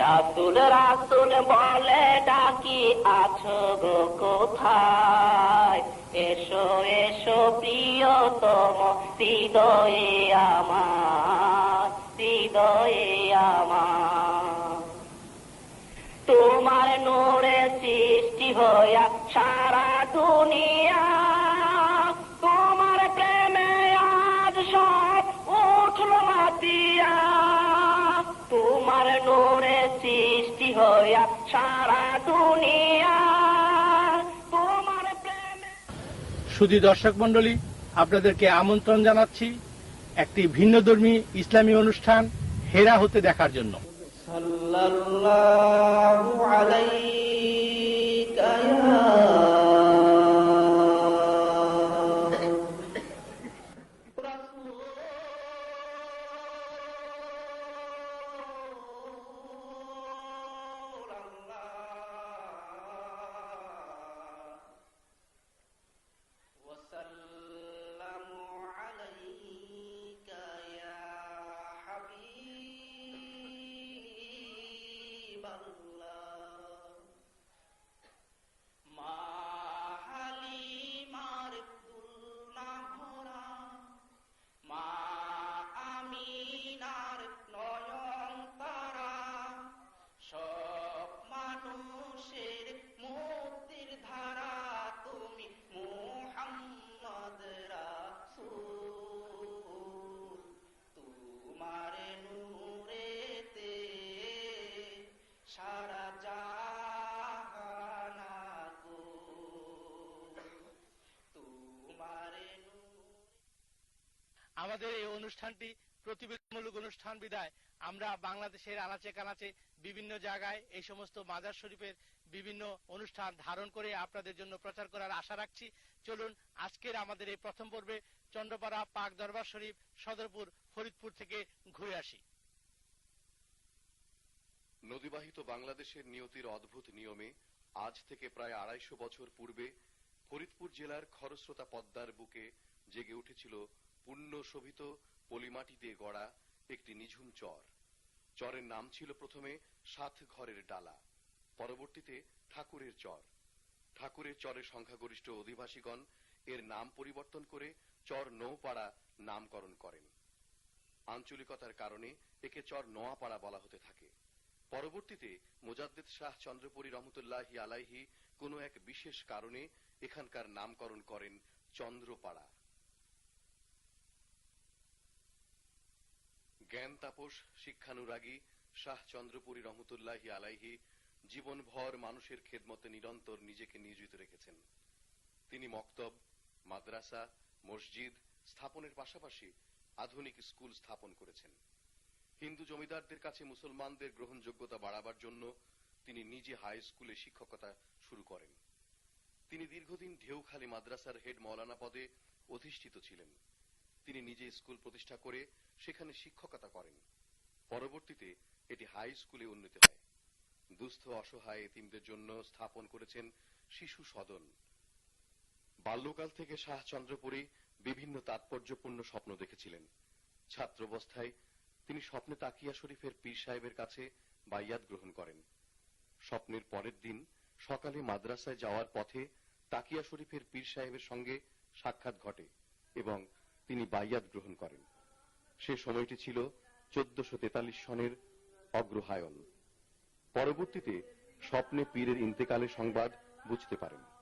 রাসুল রাসুল বলে, ডাকি আছো গো কোথায়? এসো এসো প্রিয়তম, হৃদয়ে আমার হৃদয়ে আমার। তোমার নোরে সৃষ্টি হইয়া সারা দুনিয়া সুধি দর্শক মন্ডলী আপনাদেরকে আমন্ত্রণ জানাচ্ছি একটি ভিন্নধর্মী ইসলামী অনুষ্ঠান হেরা হতে দেখার জন্য। সাল্লাল্লাহু আমাদের এই অনুষ্ঠানটি প্রতিবেদনমূলক অনুষ্ঠান বিদায়। আমরা বাংলাদেশের আনাচে কানাচে বিভিন্ন জায়গায় এই সমস্ত মাজার শরীফের বিভিন্ন অনুষ্ঠান ধারণ করে আপনাদের জন্য প্রচার করার আশা রাখছি। চলুন, আজকের আমাদের এই প্রথম পর্বে চন্দ্রপাড়া পাক দরবার শরীফ সদরপুর ফরিদপুর থেকে ঘুরে আসি। নদীবাহিত বাংলাদেশের নিয়তির অদ্ভুত নিয়মে আজ থেকে প্রায় আড়াইশো বছর পূর্বে ফরিদপুর জেলার খরস্রোতা পদ্মার বুকে জেগে উঠেছিল পুণ্য শোভিত পলিমাটি দিয়ে গড়া একটি নিঝুম চর। চরের নাম ছিল প্রথমে সাত ঘরের ডালা, পরবর্তীতে ঠাকুরের চর। ঠাকুরের চরের সংখ্যাগরিষ্ঠ অধিবাসীগণ এর নাম পরিবর্তন করে চর নৌপাড়া নামকরণ করেন। আঞ্চলিকতার কারণে একে চর নোয়াপাড়া বলা হতে থাকে। পরবর্তীতে মোজাদ্দেদ শাহ চন্দ্রপুরী রহমতুল্লাহি আলাইহি কোনো এক বিশেষ কারণে এখানকার নামকরণ করেন চন্দ্রপাড়া। জ্ঞান তাপস, শিক্ষানুরাগী শাহ চন্দ্রপুরী রহমতুল্লাহি আলাইহি জীবনভর মানুষের খেদমতে নিরন্তর নিজেকে নিয়োজিত রেখেছেন। তিনি মক্তব, মাদ্রাসা, মসজিদ স্থাপনের পাশাপাশি আধুনিক স্কুল স্থাপন করেছেন। হিন্দু জমিদারদের কাছে মুসলমানদের গ্রহণযোগ্যতা বাড়াবার জন্য তিনি নিজে হাই স্কুলে শিক্ষকতা শুরু করেন। তিনি দীর্ঘদিন ঢেউখালী মাদ্রাসার হেড মৌলানা পদে অধিষ্ঠিত ছিলেন। তিনি নিজে স্কুল প্রতিষ্ঠা করে সেখানে শিক্ষকতা করেন। পরবর্তীতে এটি হাই স্কুলে উন্নীত হয়। দুস্থ, অসহায় এতিমদের জন্য স্থাপন করেছেন শিশু সদন। বাল্যকাল থেকে শাহ চন্দ্রপুরী বিভিন্ন তাৎপর্যপূর্ণ স্বপ্ন দেখেছিলেন। ছাত্রাবস্থায় তিনি স্বপ্নে তাকিয়া শরীফের পীর সাহেবের কাছে বাইয়াত গ্রহণ করেন। স্বপ্নের পরের দিন সকালে মাদ্রাসায় যাওয়ার পথে তাকিয়া শরীফের পীর সাহেবের সঙ্গে সাক্ষাৎ ঘটে এবং তিনি বাইয়াত গ্রহণ করেন। সে সময়টি ছিল চোদ্দশো তেতাল্লিশ সনের অগ্রহায়ণ। পরবর্তীতে স্বপ্নে পীরের ইন্তেকালের সংবাদ বুঝতে পারেন।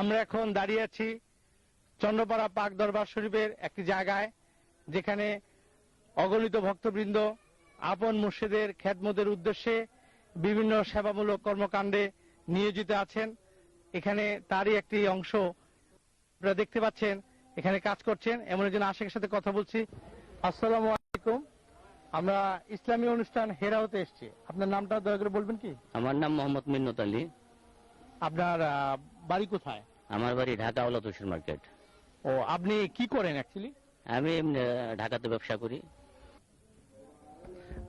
আমরা এখন দাঁড়িয়ে আছি চন্দ্রপাড়া পাক দরবার শরীফের একটি জায়গায় যেখানে অগণিত ভক্তবৃন্দ আপন মুর্শিদের খ্যাতমতের উদ্দেশ্যে বিভিন্ন সেবামূলক কর্মকাণ্ডে নিয়োজিত আছেন। এখানে তারই একটি অংশ আপনারা দেখতে পাচ্ছেন এখানে কাজ করছেন। এমন একজন আশেকের সাথে কথা বলছি। আসসালামু আলাইকুম। আমরা ইসলামী অনুষ্ঠান হেরা হতে এসেছি। আপনার নামটা দয়া করে বলবেন কি? আমার নাম মোহাম্মদ মিন্নত আলী। আপনার বাড়ি কোথায়? আমার বাড়ি ঢাকা ওলা তুষুর মার্কেট। ও আপনি কি করেন অ্যাকচুয়ালি আমি ঢাকাতে ব্যবসা করি।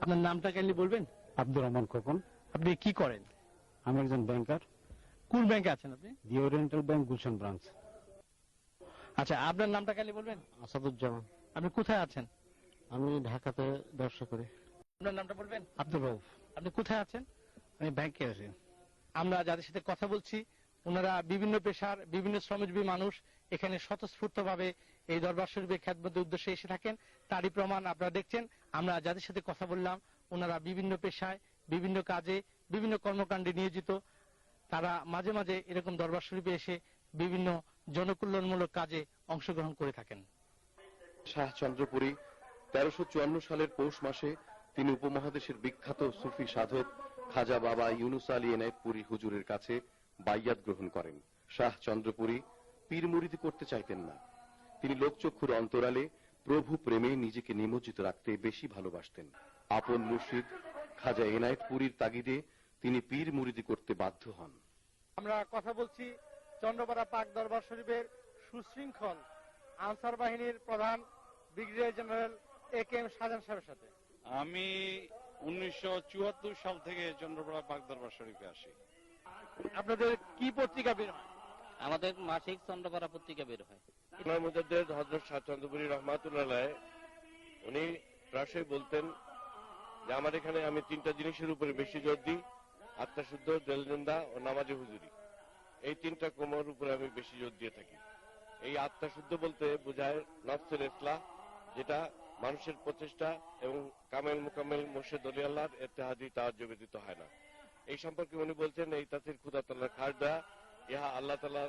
আপনার নামটা কাইন্ডলি বলবেন? আব্দুর রহমান খোকন। আপনি কি করেন? আমি একজন ব্যাংকার কোন ব্যাংকে আছেন আপনি? The Oriental bank Gulshan branch আচ্ছা আপনার নামটা খালি বলবেন? আসাদুজ্জামান। আপনি কোথায় আছেন? আমি ঢাকাতে ব্যবসা করি। আপনার নামটা বলবেন? আব্দুল রউফ। আপনি কোথায় আছেন? আমি ব্যাংকে আছি। আমরা যাদের সাথে কথা বলছি ওনারা বিভিন্ন পেশার, বিভিন্ন শ্রমজীবী মানুষ এখানে স্বতঃস্ফূর্ত ভাবে এই দরবার শরীফের খ্যাতমতের উদ্দেশ্যে এসে থাকেন। তারই প্রমাণ আপনারা দেখছেন। আমরা যাদের সাথে কথা বললাম, ওনারা বিভিন্ন পেশায়, বিভিন্ন কাজে, বিভিন্ন কর্মকাণ্ডে নিয়োজিত। তারা মাঝে মাঝে এরকম দরবার শরীফে এসে বিভিন্ন জনকল্যাণমূলক কাজে অংশগ্রহণ করে থাকেন। শাহ চন্দ্রপুরী, তেরোশো চুয়ান্ন সালের পৌষ মাসে তিনি উপমহাদেশের বিখ্যাত সুফি সাধক খাজা বাবা ইউনুস আলী এনায়েতপুরী হুজুরের কাছে বাইয়াত গ্রহণ করেন। শাহ চন্দ্রপুরী পীর মুরিদি করতে চাইতেন না। তিনি লোকচক্ষুর অন্তরালে প্রভু প্রেমে নিজেকে নিমজ্জিত রাখতে বেশি ভালোবাসতেন। আপন মুর্শিদ খাজা এনায়েতপুরীর তাগিদে তিনি পীর মুরিদি করতে বাধ্য হন। আমরা কথা বলছি চন্দ্রপাড়া পাক দরবার শরীফের সুশৃঙ্খল আনসার বাহিনীর প্রধান brigadier general A K M Shahjahan সাহেবের সাথে। আমি উনিশশো চুয়াত্তর সাল থেকে চন্দ্রপাড়া পাক দরবার শরীফে আসি। আপনাদের কি পত্রিকা বের হয়? আমাদের মাসিক চন্দ্রপাড়া পত্রিকা বের হয়। মুজাদ্দেদ হজরত শাহ চন্দ্রপুরী রহমাতুল্লাহ উনি প্রায়শই বলতেন যে আমার এখানে আমি তিনটা জিনিসের উপরে বেশি জোর দিই আত্মাশুদ্ধ দেলজন্দা ও নামাজে হুজুরি। এই তিনটা কোমর উপরে আমি বেশি জোর দিয়ে থাকি। এই আত্মাশুদ্ধ বলতে বোঝায় নফসের ইসলাহ যেটা মানুষের প্রচেষ্টা এবং কামেল মোকামেল মোর্শেদ অলি আল্লাহর এতেহাদি তাহাজ্য ব্যতীত হয় না। এই সম্পর্কে উনি বলছেন, এই তাসির খুদা তাল্লাহ খাস দেয়া ইহা আল্লাহ তালা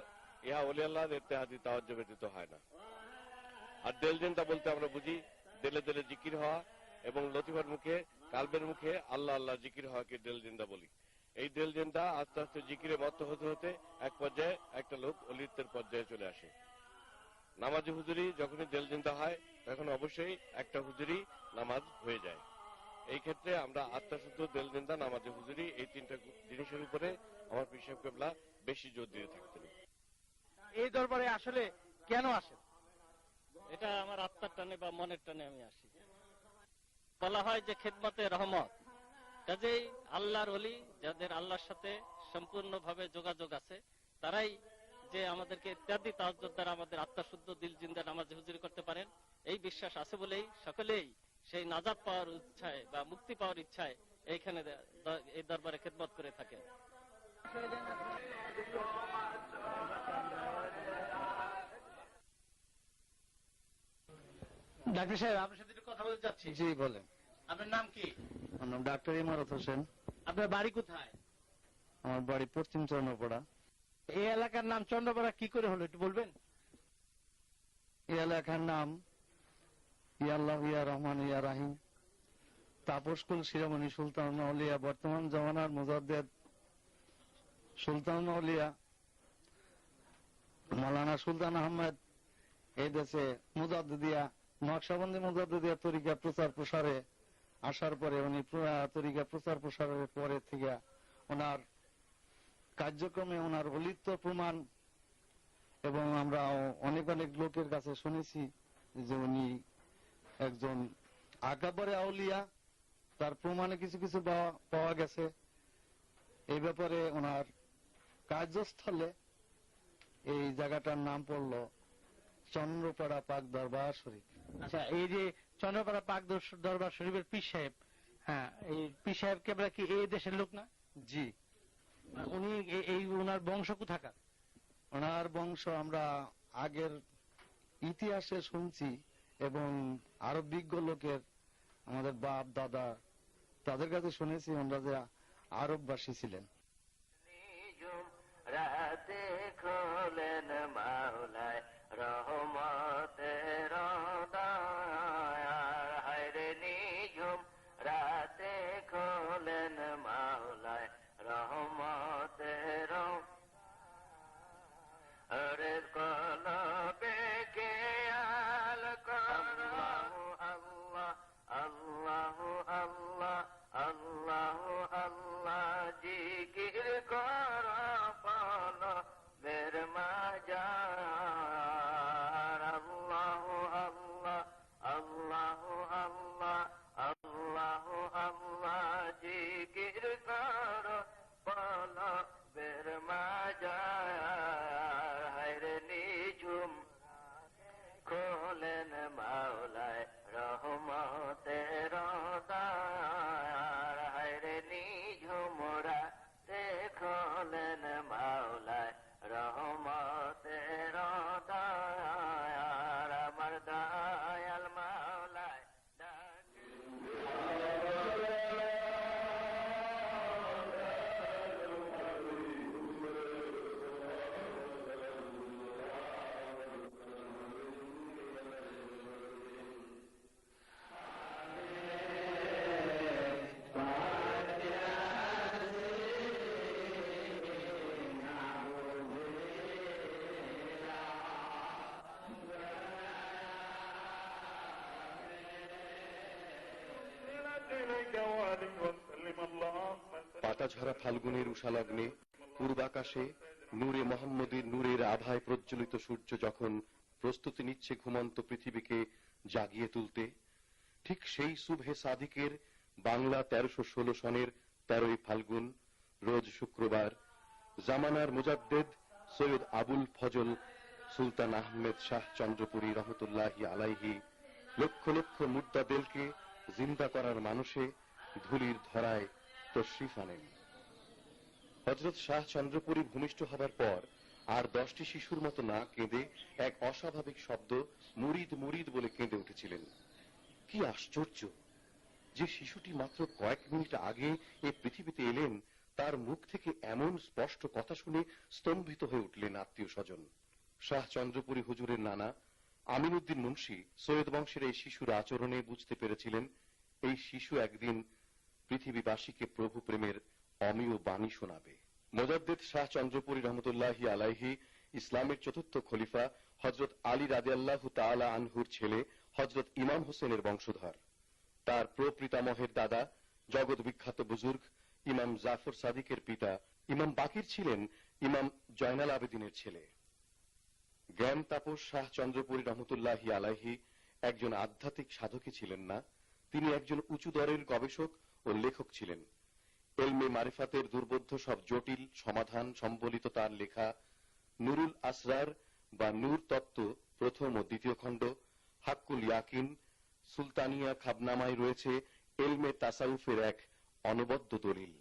ইহা অলি আল্লাহর এতেহাদি তাহাজ্য ব্যতীত হয় না। আর দেল জেনটা বলতে আমরা বুঝি, দেলে দেলে জিকির হওয়া এবং লতিফার মুখে, কালবের মুখে আল্লাহ আল্লাহ জিকির হওয়াকে দেল জেন্দা বলি। এই দেল জেন্দা আস্তে আস্তে জিকিরে মত হতে হতে এক পর্যায়ে একটা লোক অলিত্বের পর্যায়ে চলে আসে। নামাজি হুজুরি যখনই দেল জিন্দা হয়, তখন অবশ্যই একটা হুজুরি নামাজ হয়ে যায়। এই ক্ষেত্রে আমরা আত্মাশুদ্ধ দেল জিন্দা নামাজি হুজুরি এই তিনটা জিনিসের উপরে আমার পিসাব কেবলা বেশি জোর দিয়ে থাকতেন এই দরবারে আসলে কেন আসেন? এটা আমার আত্মার টানে বা মনের টানে আমি আসি। বলা হয় যে খেদমতে রহমত। কাজেই আল্লাহর অলি যাদের আল্লাহর সাথে সম্পূর্ণভাবে যোগাযোগ আছে তারাই যে আমাদেরকে ইত্যাদি তাহাজ্জুদ দ্বারা আমাদের আত্মা শুদ্ধ দিল জিন্দা নামাজ হুজুরি করতে পারেন এই বিশ্বাস আছে বলেই সকলেই সেই নাজাত পাওয়ার ইচ্ছায় বা মুক্তি পাওয়ার ইচ্ছায় এইখানে এই দরবারে খেদমত করে থাকে ডাক্তার সাহেব আপনার সাথে একটু কথা বলতে চাচ্ছি। জি বলেন। আপনার নাম কি? আমার নাম ডাক্তার ইমারত হোসেন। আপনার বাড়ি কোথায়? আমার বাড়ি পশ্চিম চন্দ্রপাড়া। এই এলাকার নাম চন্দ্রপাড়া কি করে হলো একটু বলবেন? এই এলাকার নাম ইয়াল্লাহ ইয়া রহমান ইয়া রাহিম। তাপসকুল শিরোমণি সুলতান বর্তমান জমানার মুজাদ্দেদ সুলতান মালানা সুলতান আহমেদ, এই দেশে মুজাদ্দিয়া নকশাবন্দি মুজাদ্দিয়া তরিকা প্রচার প্রসারে আসার পরে উনি তরিকা প্রচার প্রসারের পরে থেকে ওনার কার্যক্রমে ওনার অলিত্ব প্রমাণ এবং আমরা অনেক অনেক লোকের কাছে শুনেছি যে উনি একজন আকাবরে আউলিয়া তার প্রমাণে কিছু কিছু পাওয়া- গেছে। এই ব্যাপারে ওনার কার্যস্থলে এই জায়গাটার নাম পড়ল চন্দ্রপাড়া পাক দরবার শরীফ। আচ্ছা এই যে চন্দ্রপাড়া পাক দরবার শরীফের পীর সাহেব হ্যাঁ এই পীর সাহেব কেবলা কি এই দেশের লোক না? জি। উনি এই ওনার বংশ কোথাকার? ওনার বংশ আমরা আগের ইতিহাসে শুনছি। এবং আরও বিজ্ঞ লোকের আমাদের বাপ, দাদা, তাদের কাছে শুনেছি ওনারা যে আরববাসী ছিলেন। রাতে খোলেন মাওলায় রহমতের ঝরা ফাল্গুনের উষালগ্নে, পূর্বাকাশে নূরে মোহাম্মদের নূরের আভায় প্রজ্বলিত সূর্য যখন প্রস্তুতি নিচ্ছে ঘুমন্ত পৃথিবীকে জাগিয়ে তুলতে, ঠিক সেই শুভে সাদিকের বাংলা তেরোশো ষোলো সনের তেরোই ফাল্গুন, রোজ শুক্রবার, জামানার মুজাদ্দেদ সৈয়দ আবুল ফজল সুলতান আহমেদ শাহ চন্দ্রপুরী রহমতুল্লাহি আলাইহি লক্ষ লক্ষ মুদ্দাদেলকে জিন্দা করার মানুষে ধুলির ধরায় তশরিফ আনেন। হজরত শাহ চন্দ্রপুরী ভূমিষ্ঠ হবার পর আর দশটি শিশুর মতো না কেঁদে এক অস্বাভাবিক শব্দ মুরিদ মুরিদ বলে কেঁদে উঠেছিলেন। কি আশ্চর্য! যে শিশুটি মাত্র কয়েক মিনিট আগে এ পৃথিবীতে এলেন, তার মুখ থেকে এমন স্পষ্ট কথা শুনে স্তম্ভিত হয়ে উঠলেন আত্মীয় স্বজন। শাহ চন্দ্রপুরী হুজুরের নানা আমিনউদ্দিন মুন্সি সৈয়দ বংশের এই শিশুর আচরণে বুঝতে পেরেছিলেন, এই শিশু একদিন পৃথিবীবাসীকে প্রভু প্রেমের অমীয় বাণী শোনাবে। মোজাদ্দেদ শাহ চন্দ্রপুরী রহমতুল্লাহি আলাইহি ইসলামের চতুর্থ খলিফা হজরত আলী রাদিয়াল্লাহু তাআলা আনহুর ছেলে হজরত ইমাম হোসেনের বংশধর। তার প্রপিতামহের দাদা, জগৎ বিখ্যাত বুজুর্গ ইমাম জাফর সাদিকের পিতা ইমাম বাকির ছিলেন ইমাম জয়নাল আবেদিনের ছেলে। জ্ঞান তাপস শাহ চন্দ্রপুরী রহমতুল্লাহি আলাইহি একজন আধ্যাত্মিক সাধকই ছিলেন না, তিনি একজন উঁচু দরের গবেষক ও লেখক ছিলেন। এলমে মারিফাতের দুর্বোধ্য সব জটিল সমাধান সম্বলিত তার লেখা নুরুল আসরার বা নূর তত্ত্ব প্রথম ও দ্বিতীয় খণ্ড, হাক্কুল ইয়াকিন, সুলতানিয়া খাবনামায় রয়েছে এলমে তাসাউফের এক অনবদ্য দলিল।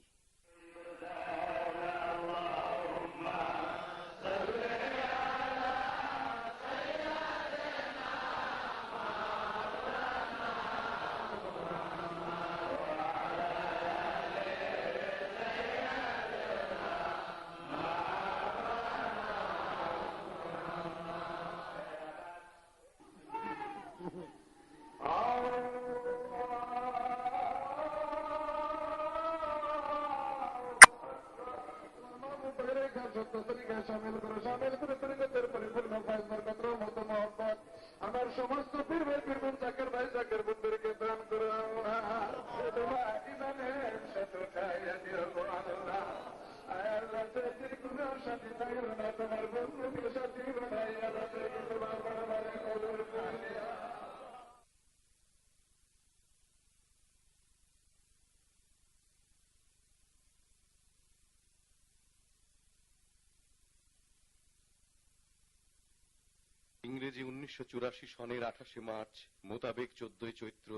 ইংরেজি উনিশশো চুরাশি সনের আঠাশে মার্চ মোতাবেক চোদ্দই চৈত্র,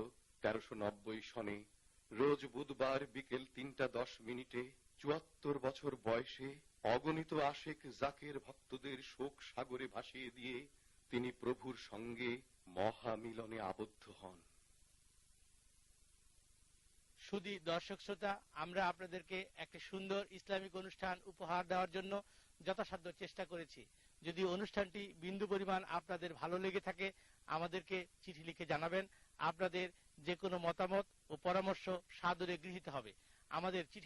তেরোশো নব্বই সনে রোজ বুধবার বিকেল তিনটা দশ মিনিটে চুয়াত্তর বছর বয়সে অগণিত আশেক জাকের ভক্তদের শোক সাগরে ভাসিয়ে দিয়ে তিনি প্রভুর সঙ্গে মহামিলনে আবদ্ধ হন। শুধু দর্শক শ্রোতা, আমরা আপনাদেরকে একটা সুন্দর ইসলামিক অনুষ্ঠান উপহার দেওয়ার জন্য যথাসাধ্য চেষ্টা করেছি। যদি অনুষ্ঠানটি বিন্দু পরিমাণ আপনাদের ভালো লেগে থাকে, আমাদেরকে চিঠি লিখে জানাবেন। আপনাদের যে কোনো মতামত ও পরামর্শ সাদরে গৃহীত হবে। আমাদের চিঠি